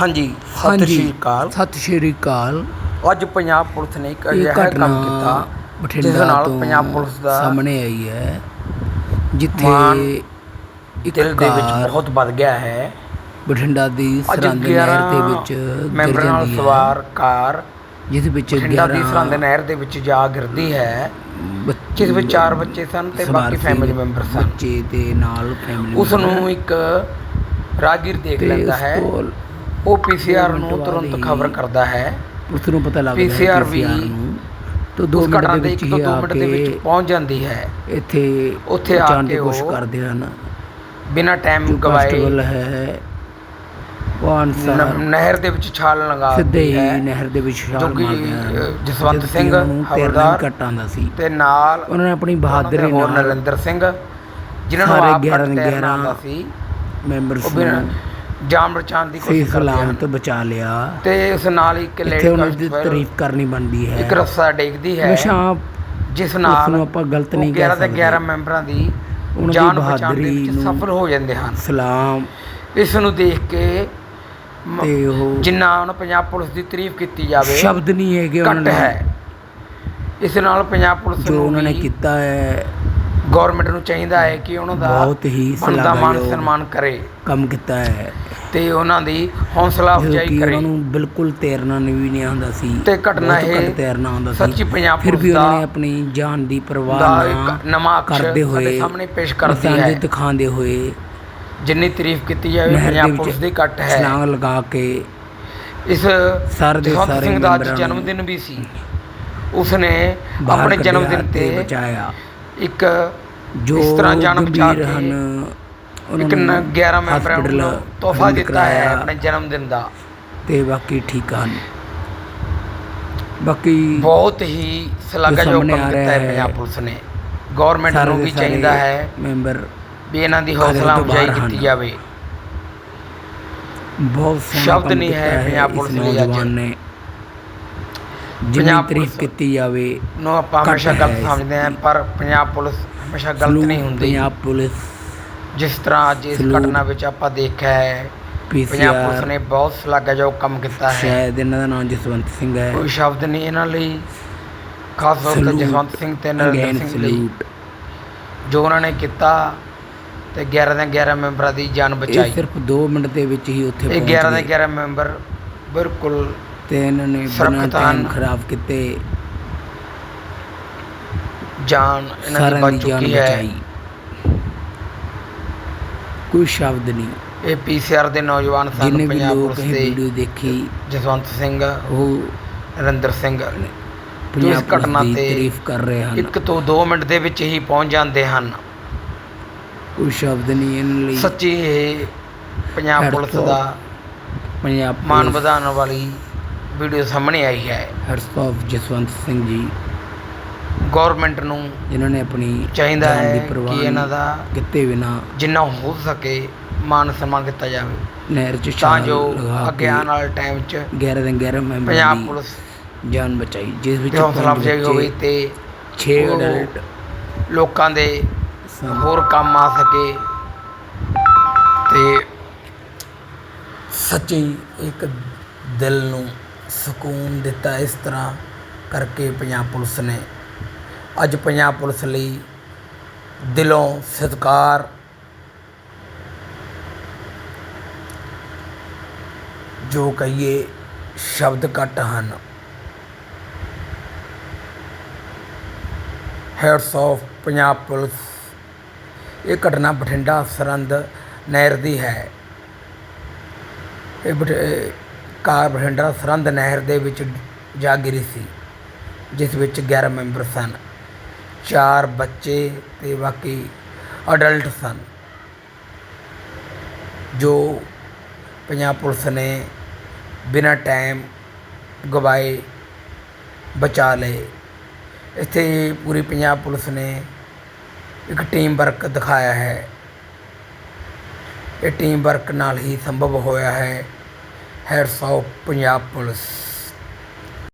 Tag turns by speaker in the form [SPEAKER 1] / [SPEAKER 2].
[SPEAKER 1] ਹਾਂਜੀ ਸਤਿ
[SPEAKER 2] ਹਾਂਜੀ
[SPEAKER 1] ਸ਼੍ਰੀ ਅਕਾਲ।
[SPEAKER 2] ਸਤਿ ਸ਼੍ਰੀ ਅਕਾਲ।
[SPEAKER 1] ਅੱਜ ਪੰਜਾਬ ਪੁਲਿਸ ਨੇ ਇੱਕ
[SPEAKER 2] ਇਹ
[SPEAKER 1] ਅਜਿਹਾ ਕੰਮ ਕੀਤਾ ਜਿਸ
[SPEAKER 2] ਬਠਿੰਡਾ
[SPEAKER 1] ਨਾਲ
[SPEAKER 2] ਤੋਂ
[SPEAKER 1] ਪੰਜਾਬ ਪੁਲਿਸ ਦਾ
[SPEAKER 2] ਸਾਹਮਣੇ ਆਈ ਹੈ ਜਿੱਥੇ ਇੱਕ
[SPEAKER 1] ਦਿਲ ਦੇ ਵਿੱਚ
[SPEAKER 2] ਕਾਰ
[SPEAKER 1] ਬਹੁਤ ਵੱਧ ਗਿਆ ਹੈ।
[SPEAKER 2] ਬਠਿੰਡਾ ਦੀ
[SPEAKER 1] ਅੱਜ
[SPEAKER 2] ਸਰਹੰਦ ਨਹਿਰ ਦੇ
[SPEAKER 1] 11
[SPEAKER 2] ਵਿੱਚ ਗਿਰ
[SPEAKER 1] ਮੈਂਬਰਾਂ ਨਾਲ
[SPEAKER 2] ਜਾਂਦੀ ਹੈ
[SPEAKER 1] ਸਵਾਰ ਕਾਰ
[SPEAKER 2] ਜਿਸ ਵਿੱਚ
[SPEAKER 1] ਬਠਿੰਡਾ ਦੀ ਸਰਹੰਦ
[SPEAKER 2] 11
[SPEAKER 1] ਨਹਿਰ ਦੇ ਵਿੱਚ ਜਾ ਗਿਰਦੀ ਹੈ
[SPEAKER 2] ਬੱਚ-
[SPEAKER 1] ਜਿਸ ਵਿੱਚ ਚਾਰ ਬੱਚੇ ਸਨ ਤੇ ਬਾਕੀ ਫੈਮਿਲੀ ਮੈਂਬਰ ਸਨ।
[SPEAKER 2] ਬੱਚੇ ਦੇ ਨਾਲ ਫੈਮਿਲੀ
[SPEAKER 1] ਉਸ ਨੂੰ ਇੱਕ ਰਾਗੀਰ ਦੇਖ ਲੈਂਦਾ ਹੈ। ਉਹ ਪੀਸੀਆਰ ਨੂੰ ਤੁਰੰਤ ਖਬਰ ਕਰਦਾ ਹੈ।
[SPEAKER 2] ਉਸ ਨੂੰ ਪਤਾ ਲੱਗਦਾ ਹੈ
[SPEAKER 1] PCR ਵੀ
[SPEAKER 2] ਤੋਂ 2
[SPEAKER 1] ਉਸ
[SPEAKER 2] ਮਿੰਟ ਦੇ ਵਿੱਚ ਹੀ
[SPEAKER 1] 2
[SPEAKER 2] ਆ ਕੇ
[SPEAKER 1] ਪਹੁੰਚ ਜਾਂਦੀ ਹੈ।
[SPEAKER 2] ਇੱਥੇ
[SPEAKER 1] ਉੱਥੇ ਆ ਕੇ
[SPEAKER 2] ਕੋਸ਼ਿਸ਼ ਕਰਦੇ ਹਨ।
[SPEAKER 1] ਬਿਨਾਂ ਟਾਈਮ ਗਵਾਏ
[SPEAKER 2] ਹੈ
[SPEAKER 1] ਨਹਿਰ ਦੇ ਵਿੱਚ ਛਾਲ ਲਗਾ
[SPEAKER 2] ਸਿੱਧੇ ਹੀ ਨਹਿਰ ਦੇ ਵਿੱਚ ਛਾਲ ਮਾਰਦੇ
[SPEAKER 1] ਜਸਵੰਤ ਸਿੰਘ ਹਵਲਦਾਰ
[SPEAKER 2] ਆਉਂਦਾ ਸੀ।
[SPEAKER 1] ਤੇ ਨਾਲ
[SPEAKER 2] ਉਹਨਾਂ ਨੇ ਆਪਣੀ ਬਹਾਦਰੀ ਨਾਲ
[SPEAKER 1] ਨਰਿੰਦਰ ਸਿੰਘ ਜਿਨ੍ਹਾਂ ਨੂੰ ਆਪ ਘੱਟ
[SPEAKER 2] 11
[SPEAKER 1] ਤੈਰਨਾ ਆਉਂਦਾ ਸੀ ਜਾਨ ਬਚਾਉਣ ਦੀ
[SPEAKER 2] ਸਹੀ
[SPEAKER 1] ਕੋਸ਼ਿਸ਼ ਕਰਦੇ ਹਨ।
[SPEAKER 2] ਸਲਾਮਤ ਬਚਾ ਲਿਆ।
[SPEAKER 1] ਤੇ ਉਸ ਨਾਲ ਹੀ ਇੱਕ
[SPEAKER 2] ਇੱਥੇ
[SPEAKER 1] ਲੇਡੀ
[SPEAKER 2] ਉਹਨਾਂ ਦੀ
[SPEAKER 1] ਕਾਂਸਟੇਬਲ
[SPEAKER 2] ਤਾਰੀਫ ਕਰਨੀ ਬਣਦੀ ਹੈ।
[SPEAKER 1] ਇੱਕ ਰੱਸਾ ਡੇਗਦੀ ਹੈ
[SPEAKER 2] ਹਮੇਸ਼ਾ
[SPEAKER 1] ਜਿਸ
[SPEAKER 2] ਉਸ
[SPEAKER 1] ਨਾਲ
[SPEAKER 2] ਨੂੰ ਆਪਾਂ ਗਲਤ ਨਹੀਂ
[SPEAKER 1] 11
[SPEAKER 2] ਕਹਿ
[SPEAKER 1] ਦੇ
[SPEAKER 2] ਸਕਦੇ।
[SPEAKER 1] 11 ਮੈਂਬਰਾਂ ਦੀ
[SPEAKER 2] ਉਹਨਾਂ ਦੀ
[SPEAKER 1] ਜਾਨ ਬਚਾਉਣ ਦੇ
[SPEAKER 2] ਬਹਾਦਰੀ
[SPEAKER 1] ਵਿੱਚ
[SPEAKER 2] ਨੂੰ
[SPEAKER 1] ਸਫਲ ਹੋ ਜਾਂਦੇ ਹਨ।
[SPEAKER 2] ਸਲਾਮ।
[SPEAKER 1] ਇਸ ਨੂੰ ਦੇਖ ਕੇ ਮ-
[SPEAKER 2] ਤੇ ਉਹ
[SPEAKER 1] ਜਿੰਨਾ ਉਹਨਾਂ ਪੰਜਾਬ ਪੁਲਿਸ ਦੀ ਤਾਰੀਫ ਕੀਤੀ ਜਾਵੇ
[SPEAKER 2] ਸ਼ਬਦ ਨਹੀਂ ਹੈਗੇ ਉਹਨਾਂ
[SPEAKER 1] ਘੱਟ
[SPEAKER 2] ਨੇ
[SPEAKER 1] ਹੈ। ਇਸ ਨਾਲ ਪੰਜਾਬ ਪੁਲਿਸ
[SPEAKER 2] ਜੋ
[SPEAKER 1] ਨੂੰ
[SPEAKER 2] ਉਹਨਾਂ ਨੇ
[SPEAKER 1] ਵੀ
[SPEAKER 2] ਕੀਤਾ ਹੈ
[SPEAKER 1] ਗਵਰਨਮੈਂਟ ਨੂੰ ਚਾਹੀਦਾ ਹੈ ਕਿ ਉਹਨਾਂ ਦਾ
[SPEAKER 2] ਬਹੁਤ ਹੀ
[SPEAKER 1] ਬਣਦਾ ਮਾਨ ਸਨਮਾਨ ਕਰੇ।
[SPEAKER 2] ਕੰਮ ਕੀਤਾ ਹੈ।
[SPEAKER 1] ਤੇ ਉਹਨਾਂ ਦੀ ਹੌਸਲਾ ਅਫਜ਼ਾਈ ਕਰੇ।
[SPEAKER 2] ਉਹਨਾਂ ਨੂੰ ਬਿਲਕੁਲ ਤੈਰਨਾ ਨਹੀਂ ਵੀ ਨਹੀਂ ਆਉਂਦਾ ਸੀ।
[SPEAKER 1] ਤੇ ਘਟਨਾ ਇਹ
[SPEAKER 2] ਤੈਰਨਾ ਆਉਂਦਾ ਸੀ।
[SPEAKER 1] ਸੱਚੀ ਪੰਜਾਬ
[SPEAKER 2] ਫਿਰ ਵੀ ਉਹਨਾਂ ਨੇ ਆਪਣੀ ਜਾਨ ਦੀ ਪਰਵਾਹ ਨਾ
[SPEAKER 1] ਨਵਾਂ
[SPEAKER 2] ਕਰਦੇ ਹੋਏ
[SPEAKER 1] ਸਾਹਮਣੇ ਪੇਸ਼ ਕਰਦੀ ਹੈ।
[SPEAKER 2] ਦਿਖਾਉਂਦੇ ਹੋਏ
[SPEAKER 1] ਜਿੰਨੀ ਤਾਰੀਫ ਕੀਤੀ ਜਾਵੇ ਪੰਜਾਬ ਪੁਲਿਸ ਦੀ ਘੱਟ ਹੈ।
[SPEAKER 2] ਛਲਾਂਗ ਲਗਾ ਕੇ
[SPEAKER 1] ਇਸ
[SPEAKER 2] ਸਾਰੇ ਦੇ ਸਾਰੇ
[SPEAKER 1] ਸਿੰਘ ਦਾ ਜਨਮ ਦਿਨ ਵੀ ਸੀ। ਉਸਨੇ ਆਪਣੇ ਜਨਮ ਦਿਨ
[SPEAKER 2] ਤੇ ਬਚਾਇਆ।
[SPEAKER 1] ਇੱਕ
[SPEAKER 2] ਜੋ
[SPEAKER 1] ਇਸ ਤਰ੍ਹਾਂ ਜਾਨ ਬਚਾ ਕੇ ਇੱਕ
[SPEAKER 2] ਨੂੰ
[SPEAKER 1] ਨ- 11 ਮੈਂਬਰਾਂ ਨੂੰ ਤੋਹਫਾ ਦਿੱਤਾ ਹੈ ਆਪਣੇ ਜਨਮ ਦਿਨ ਦਾ।
[SPEAKER 2] ਤੇ ਬਾਕੀ ਠੀਕ ਹਨ। ਬਾਕੀ
[SPEAKER 1] ਬਹੁਤ ਹੀ ਸ਼ਲਾਘਾਯੋਗ ਕੰਮ ਕੀਤਾ ਹੈ। ਪੰਜਾਬ ਪੁਲਿਸ ਨੇ। ਗਵਰਨਮੈਂਟ ਨੂੰ ਵੀ ਚਾਹੀਦਾ ਹੈ
[SPEAKER 2] ਮੈਂਬਰ
[SPEAKER 1] ਵੀ ਇਹਨਾਂ ਦੀ ਹੌਸਲਾ ਅਫਜ਼ਾਈ
[SPEAKER 2] ਬਾਹਰ
[SPEAKER 1] ਕੀਤੀ। ਜਾਵੇ।
[SPEAKER 2] ਬਹੁਤ ਸੋਹਣਾ
[SPEAKER 1] ਸ਼ਬਦ
[SPEAKER 2] ਕੰਮ ਕੀਤਾ
[SPEAKER 1] ਹੈ ਪੰਜਾਬ ਪੁਲਿਸ
[SPEAKER 2] ਨੇ। ਜਿੰਨੀ
[SPEAKER 1] ਪੰਜਾਬ
[SPEAKER 2] ਤਾਰੀਫ
[SPEAKER 1] ਪੁਲਿਸ
[SPEAKER 2] ਕੀਤੀ ਜਾਵੇ
[SPEAKER 1] ਨੂੰ ਆਪਾਂ
[SPEAKER 2] ਘੱਟ
[SPEAKER 1] ਹਮੇਸ਼ਾ ਗਲਤ ਸਮਝਦੇ ਹਾਂ ਪਰ ਪੰਜਾਬ ਪੁਲਿਸ ਹਮੇਸ਼ਾ ਗਲਤ ਨਹੀਂ ਹੁੰਦੀ।
[SPEAKER 2] ਪੰਜਾਬ ਪੁਲਿਸ
[SPEAKER 1] ਜਿਸ ਤਰ੍ਹਾਂ ਅੱਜ ਇਸ ਘਟਨਾ ਵਿੱਚ ਆਪਾਂ ਦੇਖਿਆ ਹੈ ਪੰਜਾਬ ਪੁਲਿਸ
[SPEAKER 2] ਪੀਸੀਆਰ
[SPEAKER 1] ਨੇ ਬਹੁਤ ਸ਼ਲਾਘਾਯੋਗ ਕੰਮ ਕੀਤਾ ਹੈ।
[SPEAKER 2] ਸ਼ਾਇਦ ਇਹਨਾਂ ਦਾ ਨਾਮ ਜਸਵੰਤ ਸਿੰਘ ਹੈ।
[SPEAKER 1] ਕੋਈ ਸ਼ਬਦ ਨਹੀਂ ਇਹਨਾਂ ਲਈ ਖਾਸ ਤੌਰ ਤੇ ਜਸਵੰਤ ਸਿੰਘ ਤੇ ਨਰਿੰਦਰ ਸਿੰਘ ਲਈ। ਜੋ ਉਹਨਾਂ ਨੇ ਕੀਤਾ ਤੇ 11 ਦੇ 11 ਮੈਂਬਰਾਂ ਦੀ ਜਾਨ
[SPEAKER 2] ਇਹ
[SPEAKER 1] ਬਚਾਈ।
[SPEAKER 2] ਸਿਰਫ 2 ਮਿੰਟ ਦੇ ਵਿੱਚ ਹੀ ਉੱਥੇ
[SPEAKER 1] ਇਹ
[SPEAKER 2] ਪਹੁੰਚ
[SPEAKER 1] 11 ਦੇ
[SPEAKER 2] ਗਏ।
[SPEAKER 1] 11 ਮੈਂਬਰ ਬਿਲਕੁਲ
[SPEAKER 2] ਤੇ ਇਹਨਾਂ ਨੇ ਬਿਨਾਂ ਟਾਈਮ। ਖਰਾਬ ਕੀਤੇ।
[SPEAKER 1] ਜਾਨ ਇਹਨਾਂ ਦੀ ਬਚ ਚੁੱਕੀ ਹੈ।
[SPEAKER 2] ਕੋਈ ਸ਼ਬਦ ਨਹੀਂ।
[SPEAKER 1] ਇਹ ਪੀਸੀਆਰ ਦੇ ਨੌਜਵਾਨ ਸਨ ਪੰਜਾਬ ਪੁਲਿਸ ਦੇ
[SPEAKER 2] ਵੀਡੀਓ ਦੇਖੀ
[SPEAKER 1] ਜਸਵੰਤ ਸਿੰਘ
[SPEAKER 2] ਉਹ
[SPEAKER 1] ਨਰਿੰਦਰ ਸਿੰਘ
[SPEAKER 2] ਪੁਲਿਸ
[SPEAKER 1] ਘਟਨਾ ਤੇ
[SPEAKER 2] ਤਾਰੀਫ ਕਰ ਰਹੇ ਹਨ।
[SPEAKER 1] ਇੱਕ ਤੋਂ 2 ਮਿੰਟ ਦੇ ਵਿੱਚ ਹੀ ਪਹੁੰਚ ਜਾਂਦੇ ਹਨ।
[SPEAKER 2] ਕੋਈ ਸ਼ਬਦ ਨਹੀਂ ਇਹਨਾਂ ਲਈ।
[SPEAKER 1] ਸੱਚੀ ਇਹ ਪੰਜਾਬ ਪੁਲਿਸ ਦਾ
[SPEAKER 2] ਪੰਜਾਬ
[SPEAKER 1] ਮਾਨ ਵਧਾਉਣ ਵਾਲੀ ਵੀਡੀਓ ਸਾਹਮਣੇ ਆਈ ਹੈ।
[SPEAKER 2] ਆਫ ਜਸਵੰਤ ਸਿੰਘ ਜੀ।
[SPEAKER 1] ਗਵਰਨਮੈਂਟ ਨੂੰ
[SPEAKER 2] ਜਿਨ੍ਹਾਂ ਨੇ ਆਪਣੀ
[SPEAKER 1] ਚਾਹੀਦਾ
[SPEAKER 2] ਜਾਨ ਦੀ
[SPEAKER 1] ਹੈ
[SPEAKER 2] ਪਰਵਾਹ
[SPEAKER 1] ਕਿ ਇਹਨਾਂ ਦਾ
[SPEAKER 2] ਕਿਤੇ ਬਿਨਾ
[SPEAKER 1] ਜਿੰਨਾ ਹੋ ਸਕੇ ਮਾਨ ਸਨਮਾਨ ਕੀਤਾ ਜਾਵੇ।
[SPEAKER 2] ਨਹਿਰ 'ਚ
[SPEAKER 1] ਤਾਂ
[SPEAKER 2] ਛਾਲ
[SPEAKER 1] ਜੋ
[SPEAKER 2] ਲਗਾ
[SPEAKER 1] ਅੱਗੇ
[SPEAKER 2] ਕੇ
[SPEAKER 1] ਆਉਣ ਵਾਲੇ ਟਾਈਮ 'ਚ
[SPEAKER 2] 11 ਦੇ 11 ਮੈਂਬਰ
[SPEAKER 1] ਪੰਜਾਬ
[SPEAKER 2] ਦੀ
[SPEAKER 1] ਪੁਲਿਸ
[SPEAKER 2] ਜਾਨ ਬਚਾਈ ਜਿਸ ਵਿੱਚ
[SPEAKER 1] ਦੀ ਹੌਸਲਾ ਅਫਜ਼ਾਈ ਹੋਵੇ ਤੇ
[SPEAKER 2] 6
[SPEAKER 1] ਉਹ
[SPEAKER 2] ਅਡਲਟ
[SPEAKER 1] ਲੋਕਾਂ ਦੇ ਹੋਰ ਕੰਮ ਆ ਸਕੇ। ਤੇ ਸੱਚੀ ਇੱਕ ਦਿਲ ਨੂੰ ਸਕੂਨ ਦਿੱਤਾ ਇਸ ਤਰ੍ਹਾਂ ਕਰਕੇ ਪੰਜਾਬ ਪੁਲਿਸ ਨੇ। ਅੱਜ ਪੰਜਾਬ ਪੁਲਿਸ ਲਈ ਦਿਲੋਂ ਸਤਿਕਾਰ। ਜੋ ਕਹੀਏ ਸ਼ਬਦ ਘੱਟ ਹਨ। Heads off Punjab police. ਇਹ ਘਟਨਾ ਬਠਿੰਡਾ ਸਰੰਦ ਨਹਿਰ ਦੀ ਹੈ। ਇਹ ਬਠ- ਕਾਰ ਬਠਿੰਡਾ ਸਰਹੰਦ ਨਹਿਰ ਦੇ ਵਿੱਚ ਜਾ ਗਿਰੀ ਸੀ, ਜਿਸ ਵਿੱਚ 11 ਮੈਂਬਰ ਸਨ। ਚਾਰ ਬੱਚੇ ਤੇ ਬਾਕੀ ਅਡਲਟ ਸਨ, ਜੋ ਪੰਜਾਬ ਪੁਲਿਸ ਨੇ ਬਿਨਾਂ ਟਾਈਮ ਗਵਾਏ ਬਚਾ ਲਏ। ਇੱਥੇ ਪੂਰੀ ਪੰਜਾਬ ਪੁਲਿਸ ਨੇ ਇੱਕ ਟੀਮ ਵਰਕ ਦਿਖਾਇਆ ਹੈ। ਇਹ ਟੀਮ ਵਰਕ ਨਾਲ ਹੀ ਸੰਭਵ ਹੋਇਆ ਹੈ। Heads off Punjab police